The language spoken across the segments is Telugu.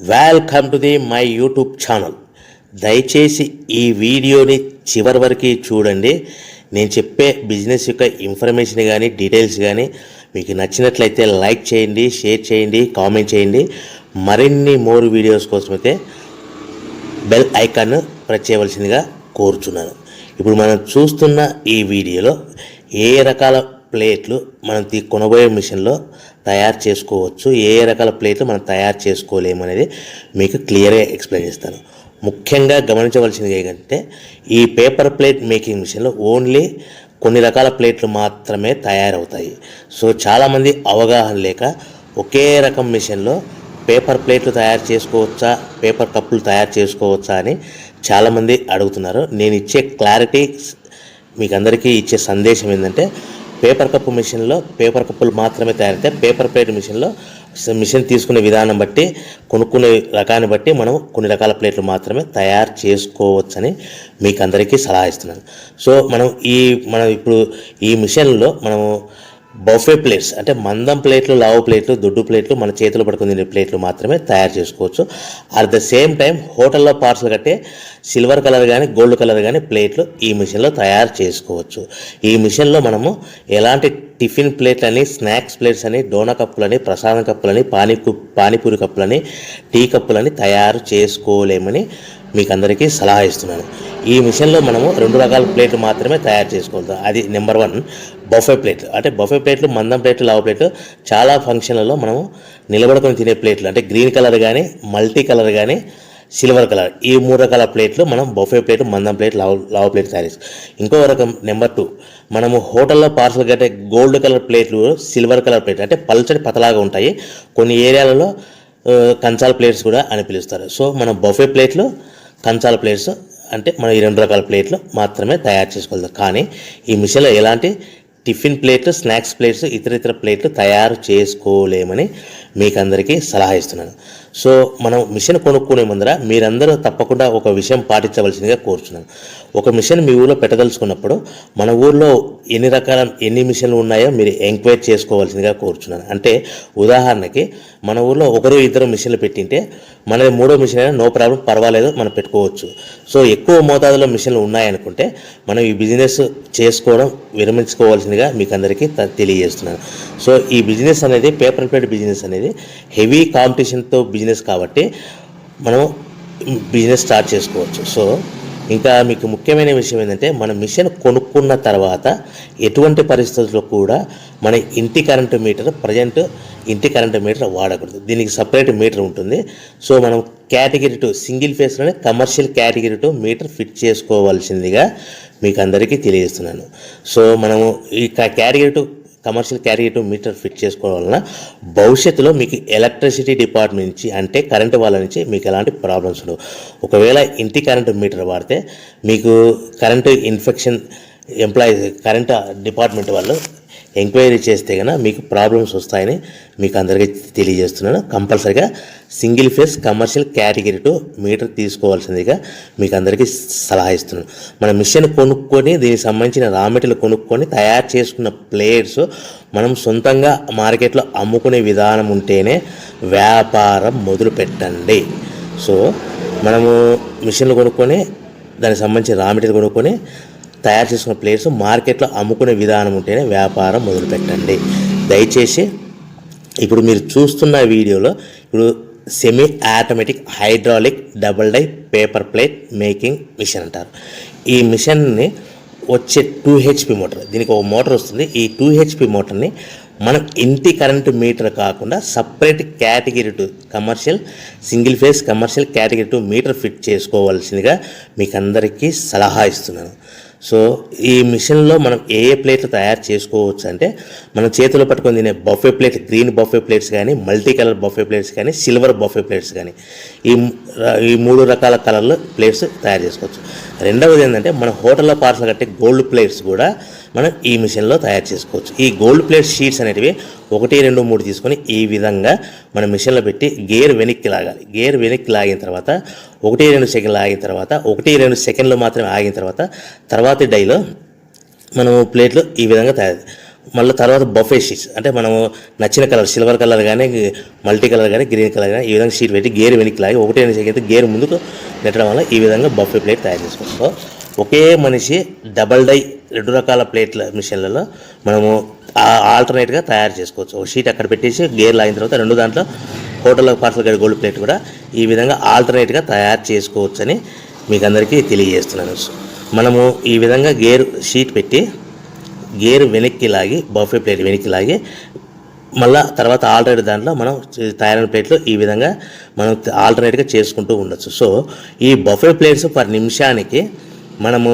Welcome to the my YouTube channel దయచేసి ఈ వీడియోని చివరి వరకు చూడండి. నేను చెప్పే బిజినెస్ యొక్క ఇన్ఫర్మేషన్ కానీ డీటెయిల్స్ కానీ మీకు నచ్చినట్లయితే లైక్ చేయండి షేర్ చేయండి కామెంట్ చేయండి. మరిన్ని మోర్ వీడియోస్ కోసం అయితే బెల్ ఐకాన్ ప్రెస్ చేయవలసిందిగా కోరుచున్నాను. ఇప్పుడు మనం చూస్తున్న ఈ వీడియోలో ఏ రకాల ప్లేట్లు మనం తీ కొనబోయే మిషన్లో తయారు చేసుకోవచ్చు. ఏ రకాల ప్లేట్లు మనం తయారు చేసుకోలేము అనేది మీకు క్లియర్గా ఎక్స్ప్లెయిన్ చేస్తాను. ముఖ్యంగా గమనించవలసింది ఏంటంటే ఈ పేపర్ ప్లేట్ మేకింగ్ మిషన్లో ఓన్లీ కొన్ని రకాల ప్లేట్లు మాత్రమే తయారవుతాయి. సో చాలామంది అవగాహన లేక ఒకే రకం మిషన్లో పేపర్ ప్లేట్లు తయారు చేసుకోవచ్చా పేపర్ కప్పులు తయారు చేసుకోవచ్చా అని చాలామంది అడుగుతున్నారు. నేను ఇచ్చే క్లారిటీ మీకు అందరికీ ఇచ్చే సందేశం ఏంటంటే పేపర్ కప్పు మిషన్లో పేపర్ కప్పులు మాత్రమే తయారైతే పేపర్ ప్లేట్ మిషన్లో మిషన్ తీసుకునే విధానం బట్టి కొనుక్కునే రకాన్ని బట్టి మనం కొన్ని రకాల ప్లేట్లు మాత్రమే తయారు చేసుకోవచ్చని మీకు అందరికీ సలహా ఇస్తున్నాను. సో మనం ఈ మనం ఇప్పుడు ఈ మిషన్లో మనము బఫే ప్లేట్స్ అంటే మందం ప్లేట్లు లావు ప్లేట్లు దొడ్డు ప్లేట్లు మన చేతులు పడుకుని తినే ప్లేట్లు మాత్రమే తయారు చేసుకోవచ్చు. అట్ ద సేమ్ టైం హోటల్లో పార్సల్ కట్టే సిల్వర్ కలర్ కానీ గోల్డ్ కలర్ కానీ ప్లేట్లు ఈ మిషన్లో తయారు చేసుకోవచ్చు. ఈ మిషన్లో మనము ఎలాంటి టిఫిన్ ప్లేట్లని స్నాక్స్ ప్లేట్స్ అని డోనా కప్పులని ప్రసాదం కప్పులని పానీ పానీపూరి కప్పులని టీ కప్పులని తయారు చేసుకోలేమని మీకు అందరికీ సలహా ఇస్తున్నాను. ఈ మిషన్లో మనము రెండు రకాల ప్లేట్లు మాత్రమే తయారు చేసుకోగలుగుతాం. అది నెంబర్ వన్ బఫే ప్లేట్లు. అంటే బఫే ప్లేట్లు మందం ప్లేట్లు లావు ప్లేట్లు చాలా ఫంక్షన్లలో మనము నిలబడుకొని తినే ప్లేట్లు. అంటే గ్రీన్ కలర్ కానీ మల్టీ కలర్ కానీ సిల్వర్ కలర్. ఈ మూడు రకాల ప్లేట్లు మనం బఫే ప్లేట్ మందం ప్లేట్ లావు లావు ప్లేట్ తయారు చేస్తాం. ఇంకో రకం నెంబర్ టూ మనము హోటల్లో పార్సల్ కట్టే గోల్డ్ కలర్ ప్లేట్లు సిల్వర్ కలర్ ప్లేట్. అంటే పల్చడి పతలాగా ఉంటాయి. కొన్ని ఏరియాలలో కంచాల ప్లేట్స్ కూడా అని పిలుస్తారు. సో మనం బఫే ప్లేట్లు కంచాల ప్లేట్స్ అంటే మనం ఈ రెండు రకాల ప్లేట్లు మాత్రమే తయారు చేసుకోగలుగుతాం కానీ ఈ మిషన్లో ఎలాంటి టిఫిన్ ప్లేట్లు స్నాక్స్ ప్లేట్స్ ఇతర ఇతర ప్లేట్లు తయారు చేసుకోలేమని మీకు అందరికీ సలహా ఇస్తున్నాను. సో మనం మిషన్ కొనుక్కునే ముందర మీరందరూ తప్పకుండా ఒక విషయం పాటించవలసిందిగా కోరుచున్నాను. ఒక మిషన్ మీ ఊళ్ళో పెట్టదలుచుకున్నప్పుడు మన ఊర్లో ఎన్ని రకాల ఎన్ని మిషన్లు ఉన్నాయో మీరు ఎంక్వైరీ చేసుకోవాల్సిందిగా కోరుచున్నాను. అంటే ఉదాహరణకి మన ఊర్లో ఒకరు ఇద్దరు మిషన్లు పెట్టింటే మనది మూడో మిషన్ అయినా నో ప్రాబ్లం పర్వాలేదు మనం పెట్టుకోవచ్చు. సో ఎక్కువ మోతాదులో మిషన్లు ఉన్నాయనుకుంటే మనం ఈ బిజినెస్ చేసుకోవడం విరమించుకోవాల్సిందిగా మీకు అందరికీ తెలియజేస్తున్నాను. సో ఈ బిజినెస్ అనేది పేపర్ ప్లేట్ బిజినెస్ అనేది హెవీ కాంపిటీషన్తో బిజినెస్ కాబట్టి మనం బిజినెస్ స్టార్ట్ చేసుకోవచ్చు. సో ఇంకా మీకు ముఖ్యమైన విషయం ఏంటంటే మన మిషన్ కొనుక్కున్న తర్వాత ఎటువంటి పరిస్థితుల్లో కూడా మన ఇంటి కరెంటు మీటర్ ప్రజెంట్ ఇంటి కరెంటు మీటర్ వాడకూడదు. దీనికి సపరేట్ మీటర్ ఉంటుంది. సో మనం category two single ఫేస్లోనే commercial category two meter fit చేసుకోవాల్సిందిగా మీకు అందరికీ తెలియజేస్తున్నాను. సో మనము ఈ category two commercial carrier meter fit చేసుకోవడం వలన భవిష్యత్తులో మీకు ఎలక్ట్రిసిటీ డిపార్ట్మెంట్ నుంచి అంటే కరెంటు వాళ్ళ నుంచి మీకు ఎలాంటి ప్రాబ్లమ్స్ ఉండవు. ఒకవేళ ఇంటి కరెంటు మీటర్ వాడితే మీకు current infection employee current department వాళ్ళు ఎంక్వైరీ చేస్తే కనుక మీకు ప్రాబ్లమ్స్ వస్తాయని మీకు అందరికీ తెలియజేస్తున్నాను. కంపల్సరిగా single phase commercial category two meter తీసుకోవాల్సిందిగా మీకు అందరికీ సలహా ఇస్తున్నాను. మన మిషన్ కొనుక్కొని దీనికి సంబంధించిన రా మెటీరియల్ కొనుక్కొని తయారు చేసుకున్న ప్లేయర్స్ మనం సొంతంగా మార్కెట్లో అమ్ముకునే విధానం ఉంటేనే వ్యాపారం మొదలు పెట్టండి. సో మనము మిషన్లు కొనుక్కొని దానికి సంబంధించిన రా మెటీరియల్ కొనుక్కొని తయారు చేసుకున్న ప్లేయర్స్ మార్కెట్లో అమ్ముకునే విధానం ఉంటేనే వ్యాపారం మొదలుపెట్టండి. దయచేసి ఇప్పుడు మీరు చూస్తున్న వీడియోలో ఇప్పుడు semi automatic hydraulic double die paper plate making machine అంటారు. ఈ మిషన్ని వచ్చే టూ హెచ్పి మోటార్ దీనికి ఒక మోటార్ వస్తుంది. ఈ టూ హెచ్పి మోటార్ని మనం ఇంటి కరెంటు మీటర్ కాకుండా separate category two commercial single phase commercial category two meter fit చేసుకోవాల్సిందిగా మీకు అందరికీ సలహా ఇస్తున్నాను. సో ఈ మిషన్లో మనం ఏ ఏ ప్లేట్లు తయారు చేసుకోవచ్చు అంటే మనం చేతిలో పట్టుకొని తినే buffet plate green buffet plates కానీ మల్టీ కలర్ బఫే ప్లేట్స్ కానీ సిల్వర్ బఫే ప్లేట్స్ కానీ ఈ ఈ మూడు రకాల కలర్లు ప్లేట్స్ తయారు చేసుకోవచ్చు. రెండవది ఏంటంటే మన హోటల్లో పార్సల్ కట్టే గోల్డ్ ప్లేట్స్ కూడా మనం ఈ మిషన్లో తయారు చేసుకోవచ్చు. ఈ గోల్డ్ ప్లేట్ షీట్స్ అనేటివి ఒకటి రెండు మూడు తీసుకొని ఈ విధంగా మన మిషన్లో పెట్టి గేర్ వెనక్కి లాగాలి. గేర్ వెనక్కి లాగిన తర్వాత ఒకటి రెండు సెకండ్లు ఆగిన తర్వాత ఒకటి రెండు సెకండ్లు మాత్రమే ఆగిన తర్వాత తర్వాత డైలో మనము ప్లేట్లు ఈ విధంగా తయారు మళ్ళీ తర్వాత బఫే షీట్స్. అంటే మనము నచ్చిన కలర్ సిల్వర్ కలర్ కానీ మల్టీ కలర్ కానీ గ్రీన్ కలర్ కానీ ఈ విధంగా షీట్ పెట్టి గేర్ వెనక్కి లాగి ఒకటే అయితే గేర్ ముందుకు నెట్టడం వల్ల ఈ విధంగా బఫే ప్లేట్ తయారు చేసుకోవచ్చు. ఒకే మనిషి డబల్ డై రెండు రకాల ప్లేట్ల మిషన్లలో మనము ఆల్టర్నేట్గా తయారు చేసుకోవచ్చు. ఒక షీట్ అక్కడ పెట్టేసి గేర్ లాగిన తర్వాత రెండు దాంట్లో హోటల్లో పార్సల్ గడి గోల్డ్ ప్లేట్ కూడా ఈ విధంగా ఆల్టర్నేట్గా తయారు చేసుకోవచ్చని మీకు అందరికీ తెలియజేస్తున్నాను. మనము ఈ విధంగా గేర్ షీట్ పెట్టి గేర్ వెనక్కి లాగి బఫే ప్లేట్ వెనక్కి లాగి మళ్ళా తర్వాత ఆల్టర్నేట్ దాంట్లో మనం తయారైన ప్లేట్లు ఈ విధంగా మనం ఆల్టర్నేట్గా చేసుకుంటూ ఉండొచ్చు. సో ఈ బఫే ప్లేట్స్ పర్ నిమిషానికి మనము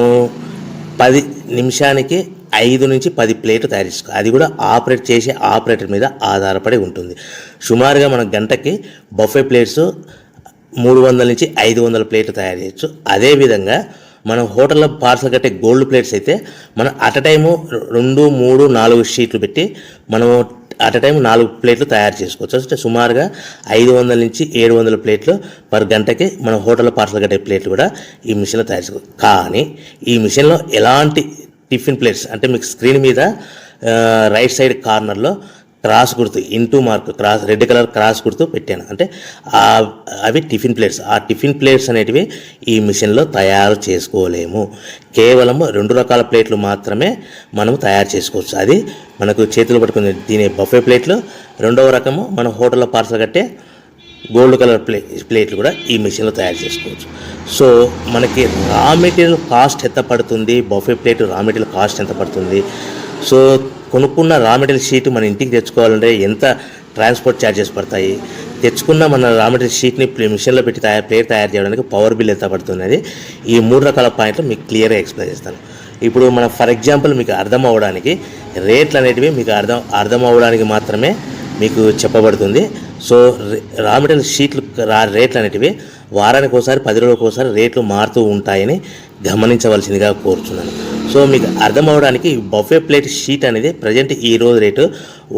పది నిమిషానికి ఐదు నుంచి పది ప్లేట్లు తయారు చేసుకో. అది కూడా ఆపరేట్ చేసే ఆపరేటర్ మీద ఆధారపడి ఉంటుంది. సుమారుగా మనం గంటకి బఫే ప్లేట్స్ మూడు వందల నుంచి ఐదు వందల ప్లేట్లు తయారు చేయొచ్చు. అదేవిధంగా మనం హోటల్లో పార్సల్ కట్టే గోల్డ్ ప్లేట్స్ అయితే మనం అట్ టైము రెండు మూడు నాలుగు షీట్లు పెట్టి మనము అట్ టైం నాలుగు ప్లేట్లు తయారు చేసుకోవచ్చు. అంటే సుమారుగా ఐదు వందల నుంచి ఏడు వందల ప్లేట్లు పర్ గంటకి మన హోటల్లో పార్సల్ కట్టే ప్లేట్లు కూడా ఈ మిషన్లో తయారు చేసుకోవచ్చు కానీ ఈ మిషన్లో ఎలాంటి టిఫిన్ ప్లేట్స్ అంటే మీకు స్క్రీన్ మీద రైట్ సైడ్ కార్నర్లో క్రాస్ గుర్తు into mark cross red colour cross గుర్తు పెట్టాను. అంటే ఆ అవి టిఫిన్ ప్లేట్స్. ఆ టిఫిన్ ప్లేట్స్ అనేటివి ఈ మిషన్లో తయారు చేసుకోలేము. కేవలం రెండు రకాల ప్లేట్లు మాత్రమే మనం తయారు చేసుకోవచ్చు. అది మనకు చేతులు పట్టుకుని తినే బఫే ప్లేట్లు. రెండవ రకము మన హోటల్లో పార్సల్ కట్టే గోల్డ్ కలర్ ప్లే ప్లేట్లు కూడా ఈ మిషన్లో తయారు చేసుకోవచ్చు. సో మనకి రా మెటీరియల్ కాస్ట్ ఎంత పడుతుంది? Buffet plate raw material cost ఎంత పడుతుంది? సో కొనుక్కున్న రా మెటీరియల్ షీట్ మన ఇంటికి తెచ్చుకోవాలంటే ఎంత ట్రాన్స్పోర్ట్ ఛార్జెస్ పడతాయి? తెచ్చుకున్న మన రా మెటీరియల్ షీట్ని మిషన్లో పెట్టి తయారు ప్లేట్ తయారు చేయడానికి పవర్ బిల్ ఎంత పడుతుంది ఈ మూడు రకాల పాయింట్లు మీకు క్లియర్గా ఎక్స్ప్లెయిన్ చేస్తాను. ఇప్పుడు మన ఫర్ ఎగ్జాంపుల్ మీకు అర్థం అవ్వడానికి రేట్లు అనేటివి మీకు అర్థం అర్థం అవ్వడానికి మాత్రమే మీకు చెప్పబడుతుంది. సో రే- రా మెటీరియల్ షీట్లు రా రేట్లు అనేటివి వారానికి ఒకసారి పది రోజులకు ఒకసారి రేట్లు మారుతూ ఉంటాయని గమనించవలసిందిగా కోరుచున్నాను. సో మీకు అర్థం అవడానికి బఫే ప్లేట్ షీట్ అనేది ప్రజెంట్ ఈ రోజు rate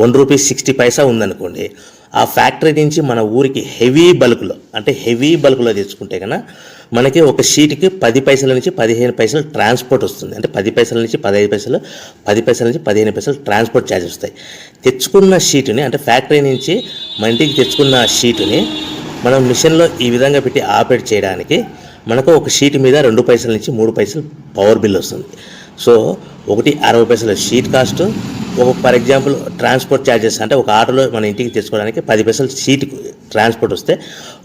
one rupee sixty paisa ఉందనుకోండి. ఆ ఫ్యాక్టరీ నుంచి మన ఊరికి హెవీ బల్క్లో అంటే హెవీ బల్క్లో తెచ్చుకుంటే కన్నా మనకి ఒక షీట్కి పది పైసల నుంచి పదిహేను పైసలు ట్రాన్స్పోర్ట్ వస్తుంది. అంటే పది పైసల నుంచి పదహైదు పైసలు పది పైసల నుంచి పదిహేను పైసలు ట్రాన్స్పోర్ట్ ఛార్జెస్ వస్తాయి. తెచ్చుకున్న షీటుని అంటే ఫ్యాక్టరీ నుంచి మన ఇంటికి తెచ్చుకున్న షీటుని మనం మిషన్లో ఈ విధంగా పెట్టి ఆపరేట్ చేయడానికి మనకు ఒక షీట్ మీద రెండు పైసల నుంచి మూడు పైసలు పవర్ బిల్ వస్తుంది. సో ఒకటి అరవై పైసల షీట్ కాస్ట్ ఒక ఫర్ ఎగ్జాంపుల్ ట్రాన్స్పోర్ట్ ఛార్జెస్ అంటే ఒక ఆటోలో మన ఇంటికి తీసుకోవడానికి పది పైసలు షీట్ ట్రాన్స్పోర్ట్ వస్తే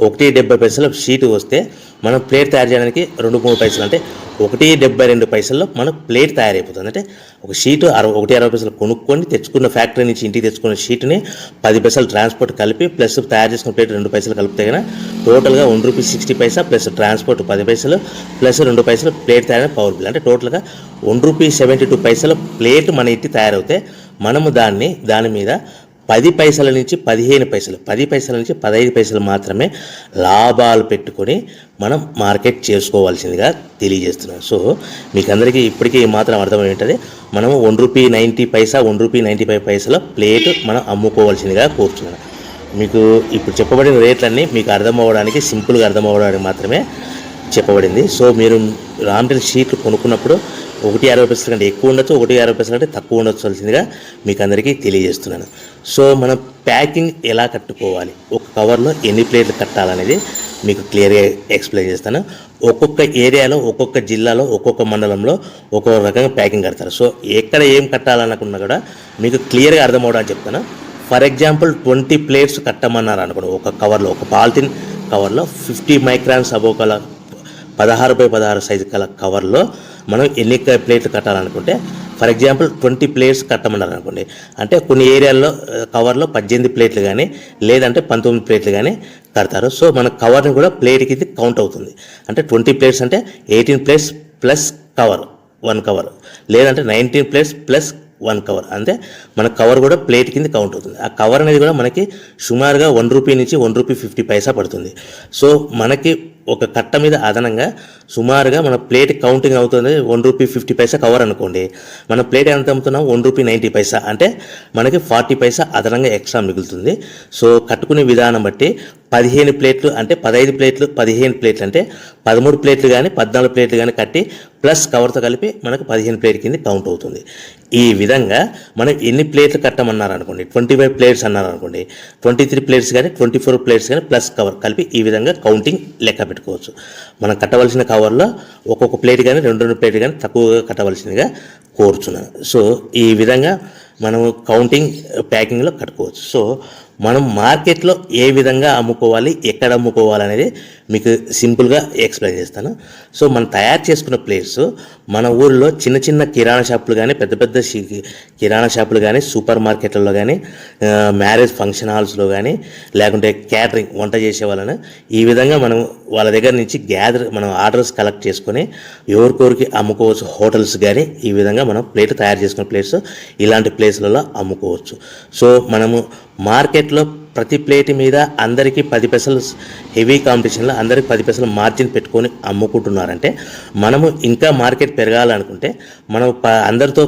ఒకటి డెబ్బై పైసలు షీట్ వస్తే మనం ప్లేట్ తయారు చేయడానికి రెండు మూడు పైసలు అంటే ఒకటి డెబ్బై రెండు పైసల్లో మనకు ప్లేట్ తయారైపోతుంది. అంటే ఒక షీటు అరవై ఒకటి అరవై పైసలు కొనుక్కొని తెచ్చుకున్న ఫ్యాక్టరీ నుంచి ఇంటికి తెచ్చుకున్న షీట్ని పది పైసలు ట్రాన్స్పోర్ట్ కలిపి ప్లస్ తయారు చేసుకున్న ప్లేట్ రెండు పైసలు కలిపితే కనుక టోటల్గా one rupee sixty paisa plus transport పది పైసలు ప్లస్ రెండు పైసలు ప్లేట్ తయారైన పవర్ బిల్. అంటే టోటల్గా వన్ రూపీ సెవెంటీ టూ పైసల ప్లేట్ మన ఇంటి తయారవుతే మనము దాన్ని దాని మీద పది పైసల నుంచి పదిహేను పైసలు పది పైసల నుంచి పదహైదు పైసలు మాత్రమే లాభాలు పెట్టుకొని మనం మార్కెట్ చేసుకోవాల్సిందిగా తెలియజేస్తున్నాం. సో మీకు అందరికీ ఇప్పటికీ మాత్రం అర్థమై ఉంటుంది. మనం one rupee ninety paisa one rupee ninety five పైసల ప్లేట్ మనం అమ్ముకోవాల్సిందిగా కోరుతున్నాను మీకు ఇప్పుడు చెప్పబడిన రేట్లన్నీ మీకు అర్థం అవ్వడానికి సింపుల్గా అర్థం అవ్వడానికి మాత్రమే చెప్పబడింది. సో మీరు రామ్ టెన్ షీట్లు కొనుక్కున్నప్పుడు ఒకటి అరవై పైసలు కంటే ఎక్కువ ఉండొచ్చు ఒకటి అరవై పైసలు కంటే తక్కువ ఉండొచ్చువలసిందిగా మీకు అందరికీ తెలియజేస్తున్నాను. సో మనం ప్యాకింగ్ ఎలా కట్టుకోవాలి ఒక కవర్లో ఎన్ని ప్లేట్లు కట్టాలనేది మీకు క్లియర్గా ఎక్స్ప్లెయిన్ చేస్తాను. ఒక్కొక్క ఏరియాలో ఒక్కొక్క జిల్లాలో ఒక్కొక్క మండలంలో ఒక్కొక్క రకంగా ప్యాకింగ్ కడతారు. సో ఎక్కడ ఏం కట్టాలనుకున్నా కూడా మీకు క్లియర్గా అర్థమవడానికి చెప్తాను. ఫర్ ఎగ్జాంపుల్ ట్వంటీ ప్లేట్స్ కట్టమన్నారు అనుకోండి ఒక కవర్లో ఒక పాలిథిన్ కవర్లో ఫిఫ్టీ మైక్రాన్స్ అబోకల పదహారు బై పదహారు సైజు కల కవర్లో మనం ఎన్ని ప్లేట్లు కట్టాలనుకుంటే ఫర్ ఎగ్జాంపుల్ ట్వంటీ ప్లేట్స్ కట్టమన్నారు అనుకోండి అంటే కొన్ని ఏరియాల్లో కవర్లో పద్దెనిమిది ప్లేట్లు కానీ లేదంటే పంతొమ్మిది ప్లేట్లు కానీ కడతారు. సో మన కవర్ని కూడా ప్లేట్కి ఇది కౌంట్ అవుతుంది. అంటే ట్వంటీ ప్లేట్స్ అంటే eighteen plates plus cover one cover లేదంటే nineteen plates plus one cover. అంటే మన కవర్ కూడా ప్లేట్ కింద కౌంట్ అవుతుంది. ఆ కవర్ అనేది కూడా మనకి సుమారుగా వన్ రూపీ నుంచి వన్ రూపీ ఫిఫ్టీ పైసా పడుతుంది. సో మనకి ఒక కట్ట మీద అదనంగా సుమారుగా మన ప్లేట్ కౌంటింగ్ అవుతుంది one rupee fifty paisa cover అనుకోండి. మన ప్లేట్ ఎంత అమ్ముతున్నాం? One rupee ninety paisa. అంటే మనకి ఫార్టీ పైసా అదనంగా ఎక్స్ట్రా మిగులుతుంది. సో కట్టుకునే విధానం బట్టి పదిహేను ప్లేట్లు అంటే పదహైదు ప్లేట్లు పదిహేను ప్లేట్లు అంటే పదమూడు ప్లేట్లు కానీ పద్నాలుగు ప్లేట్లు కానీ కట్టి ప్లస్ కవర్తో కలిపి మనకు పదిహేను ప్లేట్ కింద కౌంట్ అవుతుంది. ఈ విధంగా మనం ఎన్ని ప్లేట్లు కట్టమన్నారు అనుకోండి ట్వంటీ ఫైవ్ ప్లేట్స్ అన్నారు అనుకోండి ట్వంటీ త్రీ ప్లేట్స్ కానీ ట్వంటీ ఫోర్ ప్లేట్స్ కానీ ప్లస్ కవర్ కలిపి ఈ విధంగా కౌంటింగ్ లెక్క పెట్టుకోవచ్చు. మనం కట్టవలసిన కవర్లో ఒక్కొక్క ప్లేట్ కానీ రెండు రెండు ప్లేట్ కానీ తక్కువగా కట్టవలసిందిగా కోరుచున్నాను. సో ఈ విధంగా మనము కౌంటింగ్ ప్యాకింగ్లో కట్టుకోవచ్చు. సో మనం మార్కెట్లో ఏ విధంగా అమ్ముకోవాలి ఎక్కడ అమ్ముకోవాలి అనేది మీకు సింపుల్గా ఎక్స్ప్లెయిన్ చేస్తాను. సో మనం తయారు చేసుకున్న ప్లేస్ మన ఊరిలో చిన్న చిన్న కిరాణా షాపులు కానీ పెద్ద పెద్ద కిరాణా షాపులు కానీ సూపర్ మార్కెట్లలో కానీ మ్యారేజ్ ఫంక్షన్ హాల్స్లో కానీ లేకుంటే క్యాటరింగ్ వంట చేసే వాళ్ళని ఈ విధంగా మనం వాళ్ళ దగ్గర నుంచి గ్యాదర్ మనం ఆర్డర్స్ కలెక్ట్ చేసుకొని ఎవరికొరికి అమ్ముకోవచ్చు హోటల్స్ కానీ ఈ విధంగా మనం ప్లేట్ తయారు చేసుకున్న ప్లేట్స్ ఇలాంటి ప్లేస్లలో అమ్ముకోవచ్చు. సో మనము మార్కెట్లో ప్రతి ప్లేట్ మీద అందరికీ పది పైసలు హెవీ కాంపిటీషన్లో అందరికి పది పైసలు మార్జిన్ పెట్టుకొని అమ్ముకుంటున్నారంటే మనము ఇంకా మార్కెట్ పెరగాలనుకుంటే మనం ప అందరితో